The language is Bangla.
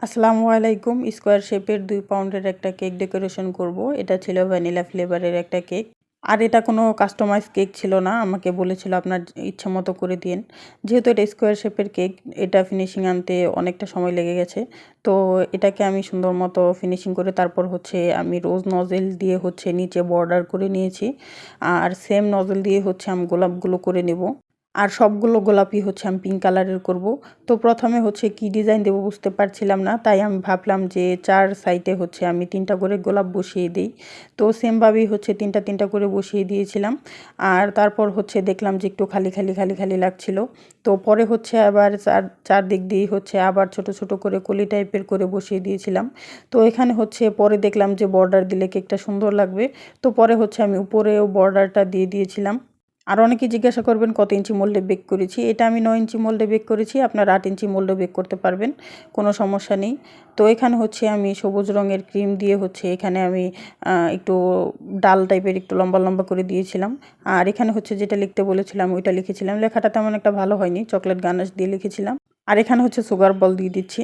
আসসালামু আলাইকুম। স্কোয়ার শেপের দুই পাউন্ডের একটা কেক ডেকোরেশন করব। এটা ছিল ভ্যানিলা ফ্লেভারের একটা কেক। আর এটা কোনো কাস্টমাইজ কেক ছিল না। আমাকে বলেছিল আপনার ইচ্ছা মতো করে দিন যেহেতু এটা স্কোয়ার শেপের কেক, এটা ফিনিশিং আনতে অনেকটা সময় লেগে গেছে। তো এটাকে আমি সুন্দর মতো ফিনিশিং করে তারপর হচ্ছে আমি রোজ নজেল দিয়ে হচ্ছে নিচে বর্ডার করে নিয়েছি। আর সেম নজেল দিয়ে হচ্ছে আমি গোলাপগুলো করে নেব। আর সবগুলো গোলাপি হচ্ছে আমি পিঙ্ক কালারের করব। তো প্রথমে হচ্ছে কি ডিজাইন দেবো বুঝতে পারছিলাম না, তাই আমি ভাবলাম যে চার সাইডে হচ্ছে আমি তিনটা করে গোলাপ বসিয়ে দিই। তো সেমভাবেই হচ্ছে তিনটা তিনটা করে বসিয়ে দিয়েছিলাম। আর তারপর হচ্ছে দেখলাম যে একটু খালি খালি খালি খালি লাগছিল। তো পরে হচ্ছে আবার চার, চারদিক দিয়ে হচ্ছে আবার ছোট ছোট করে কলি টাইপের করে বসিয়ে দিয়েছিলাম। তো এখানে হচ্ছে পরে দেখলাম যে বর্ডার দিলে কেকটা সুন্দর লাগবে। তো পরে হচ্ছে আমি উপরেও বর্ডারটা দিয়ে দিয়েছিলাম। আর অনেকে জিজ্ঞাসা করবেন, কত ইঞ্চি মোল্ডে বেক করেছি? এটা আমি নয় ইঞ্চি মোল্ডে বেক করেছি, আপনার আট ইঞ্চি মোল্ডে বেক করতে পারবেন, কোনো সমস্যা নেই। তো এখানে হচ্ছে আমি সবুজ রঙের ক্রিম দিয়ে হচ্ছে এখানে আমি একটু ডাল টাইপের একটু লম্বা লম্বা করে দিয়েছিলাম। আর এখানে হচ্ছে যেটা লিখতে বলেছিলাম, ওইটা লিখেছিলাম। লেখাটা তেমন একটা ভালো হয়নি, চকলেট গানাশ দিয়ে লিখেছিলাম। আর এখানে হচ্ছে সুগার বল দিয়ে দিচ্ছি।